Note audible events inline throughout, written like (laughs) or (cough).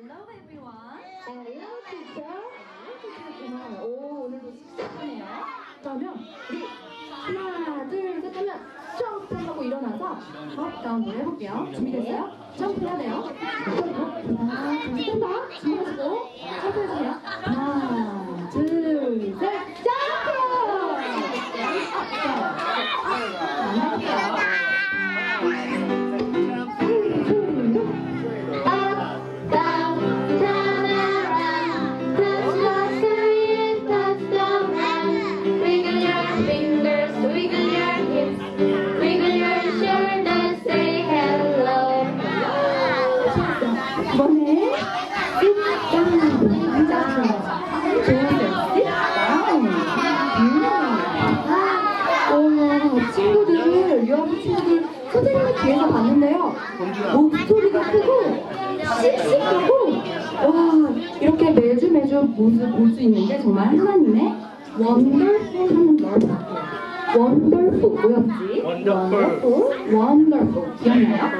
Hello everyone. Hello, teacher. teacher구나. 오, 오늘도 씩씩하네요. 그러면 우리 하나, 둘, 셋 하면 점프 하고 일어나서 업, 다운 노래 해볼게요. 준비됐어요? 점프 해야 돼요. 하나, 둘, 셋, 다 준비하시고 점프해주세요. 오, 친구들, 유아부 친구들 선생님을 뒤에서 봤는데요. 목소리가 크고 씩씩하고 와 이렇게 매주 매주 모습 볼수 있는데 정말 하나님의 원더풀한 널. 원더풀 뭐였지? 원더풀 원더풀 기억나요?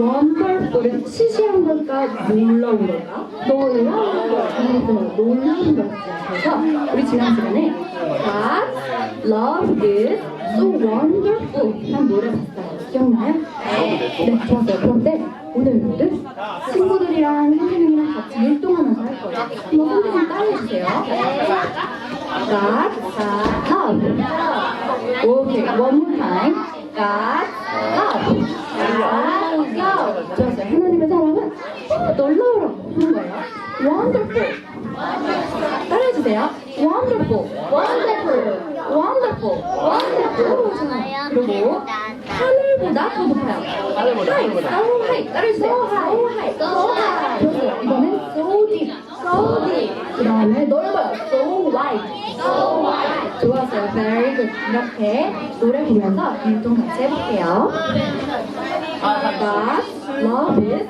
원더풀은 시시한 걸까 놀라운 걸까? 놀라운 걸까? 놀라운 걸까? 그래서 우리 지난 시간에 God love is so wonderful 한 노래 봤어요. 기억나요? 네, 좋았어요. 그런데 오늘은 친구들이랑 선생님이랑 같이 일동하면서 할 거예요. 한번 선생님 따라해주세요. God, God, love. 오케이, one more time. God, love. God, love. 좋았어요. 하나님의 사랑은 어, 놀라워라 하는 거예요. Wonderful. 따라해주세요. Wonderful, wonderful. 좋아요. 그리고 하늘보다 더 높아요. 하늘보다 high, so high. 따라해주세요. So high, so high. 좋았어요. 이거는 so deep, so deep. 그 다음에 넓어요. So wide, so wide. 좋았어요. Very good. 이렇게 노래 부르면서 일동 같이 해볼게요. God, love is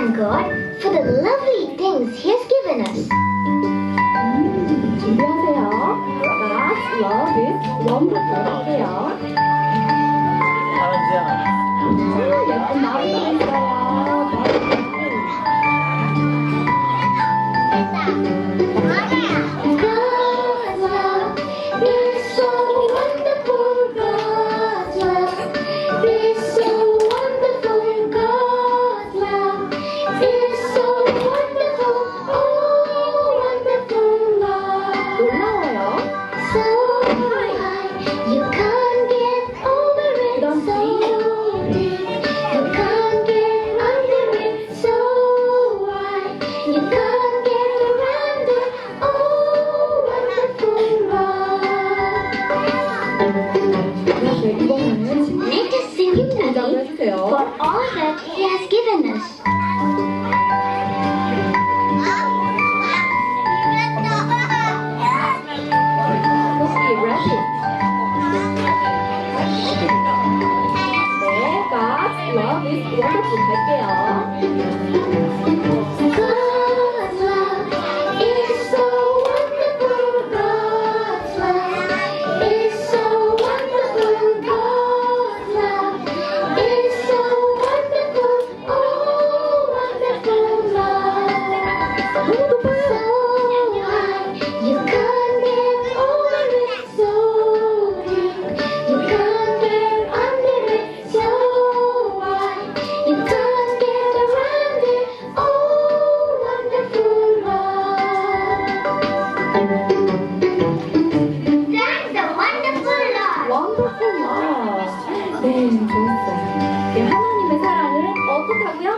thank God for the lovely things He has given us. Here they are. God's love is wonderful. They are.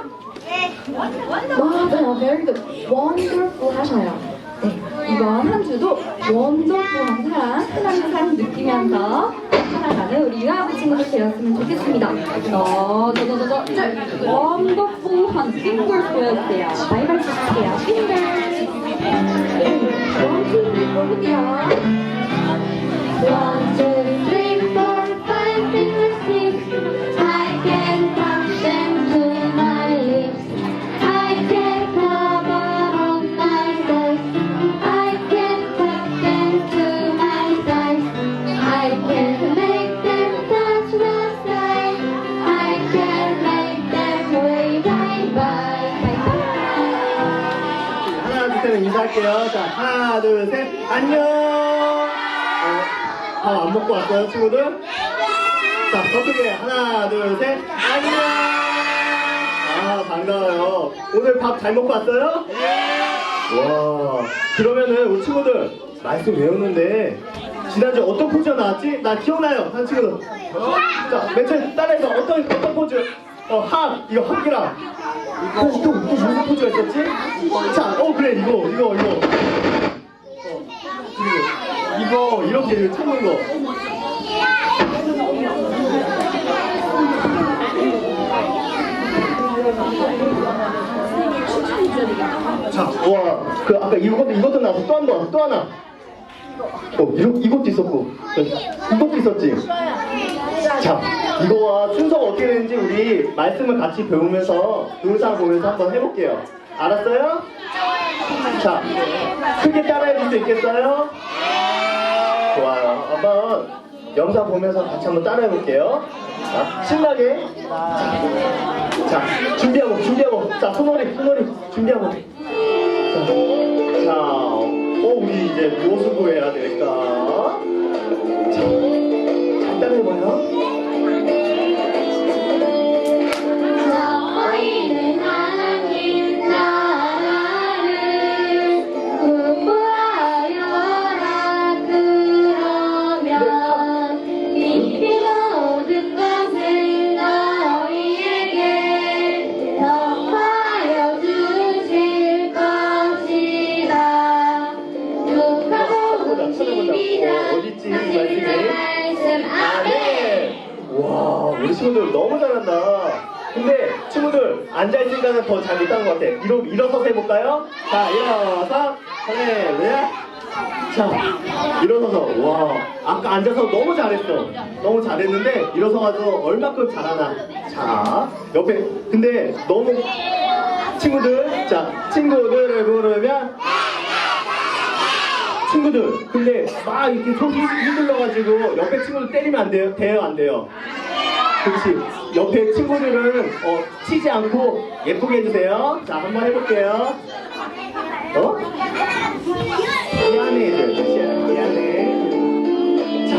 어떻다고요? 맞아요, very good. Wonderful 하셔요. 네, 이번 한 주도 wonderful한 사랑, 하나님의 사랑 느끼면서 살아가는 우리 유아부 친구들 되었으면 좋겠습니다. 저, 저, 저, 저, 저, 저, wonderful한 fingers 보여주세요. 바이바이 쳐주세요. fingers. 네, one, two, three, 볼 할게요. 자, 하나, 둘, 셋. 안녕. 어, 밥안 먹고 왔어요, 친구들? 자, 더 크게. 하나, 둘, 셋. 안녕. 아, 반가워요. 오늘 밥 잘 먹고 왔어요? 와, 그러면은 우리 친구들 말씀 외우는데 지난주 어떤 포즈가 나왔지? 나 기억나요, 한 친구들. 자, 맨 처음에 따라해서 어떤 어떤 포즈? 어, 합 이거 합기랑 또, 또, 또 무슨 포즈가 있었지? 자, 어 그래 이거 이거 이거. 어, 그리고 이거 이렇게 이렇게 참는 거. 자, 와, 그 아까 이것도 이것도 나왔어. 또 한 번, 또 하나. 어, 이거, 이것도 있었고, 이것도 있었지. 자, 이거와 순서가 어떻게 되는지 우리 말씀을 같이 배우면서 동영상 보면서 한번 해볼게요. 알았어요? 자, 크게 따라해 볼수 있겠어요? 좋아요. 한번 영상 보면서 같이 한번 따라해 볼게요. 자, 신나게. 자, 준비하고, 준비하고. 자, 손놀이, 손놀이. 준비하고. 자, 자, 어, 우리 이제 무엇을 구해야 될까? 말씀 아멘 와, 우리 친구들 너무 잘한다. 근데 친구들 앉아있으니까 더 잘 못하는 것 같아. 일어, 일어서서 해볼까요? 자, 일어서. 할렐루야. 자, 일어서서. 와, 아까 앉아서 너무 잘했어. 너무 잘했는데, 일어서가지고 얼마큼 잘하나. 자, 옆에. 근데 너무. 친구들, 자, 친구들을 부르면. 친구들, 근데 막 이렇게 손 휘둘러가지고 옆에 친구들 때리면 안 돼요? 돼요? 안 돼요? 그렇지. 옆에 친구들은 어, 치지 않고 예쁘게 해주세요. 자, 한번 해볼게요. 어? 미안해, 이제. 미안해. 자,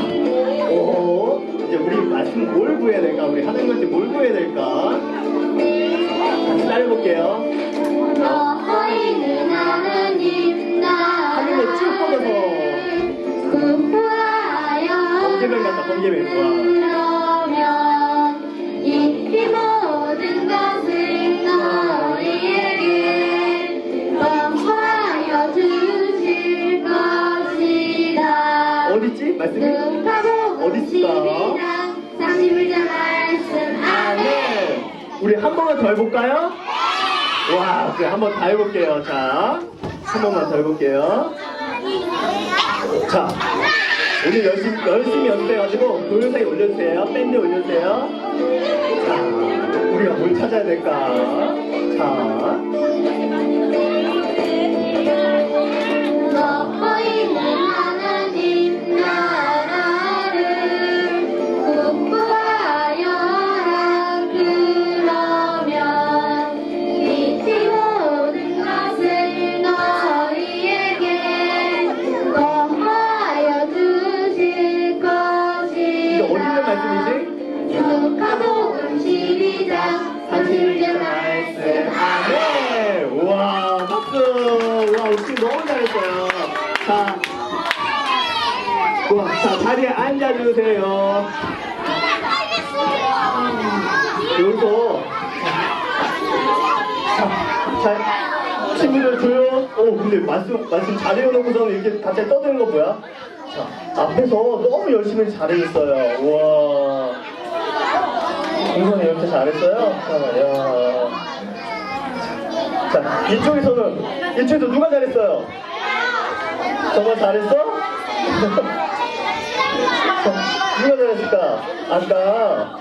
오, 이제 우리 말씀 뭘 구해야 될까? 우리 하나님한테 뭘 구해야 될까? 같이 따라해볼게요. 그러면 이 모든 것을 너희에게 덮하여 주실 것이다 어딨지? 말씀이? 누가복음 어디 있을까? 12장 31절 말씀 아멘 우리 한 번만 더 해볼까요? 와, 그래, 한번 다 해볼게요. 자, 한 번만 더 해볼게요. 자, 오늘 열심히, 열심히 연습해가지고 동영상에 올려주세요. 밴드에 올려주세요. 자, 우리가 뭘 찾아야 될까? 자, 말씀이지? 누가복음 12장 31절 말씀 아멘! 우와, 박수! 우와, 우리 팀 너무 잘했어요. 자, 우와, 자, 자리에 앉아주세요. 여기서, 자, 자, 친구들 조용. 오, 근데 말씀, 말씀 잘 해놓고서는 이렇게 갑자기 떠드는 거 뭐야? 자, 앞에서 너무 열심히 잘해줬어요. 우와. 동선이 이렇게 잘했어요? 잠깐만, 야. 자, 이쪽에서는, 이쪽에서 누가 잘했어요? 정말 잘했어? 자, (laughs) 누가 잘했을까? 아까,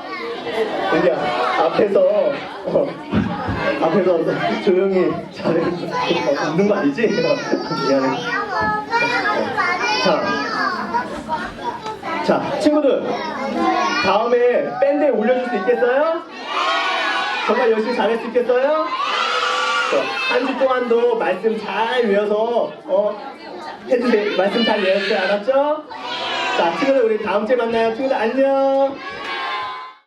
여기 앞에서, 어, 앞에서 조용히 잘했어. 웃는 거 아니지? (laughs) 미안해. 자, 자, 친구들. 다음에 밴드에 올려줄 수 있겠어요? 정말 열심히 잘할 수 있겠어요? 한 주 동안도 말씀 잘 외워서 어 해주세요. 말씀 잘 외웠어요. 알았죠? 자, 친구들 우리 다음 주에 만나요. 친구들 안녕.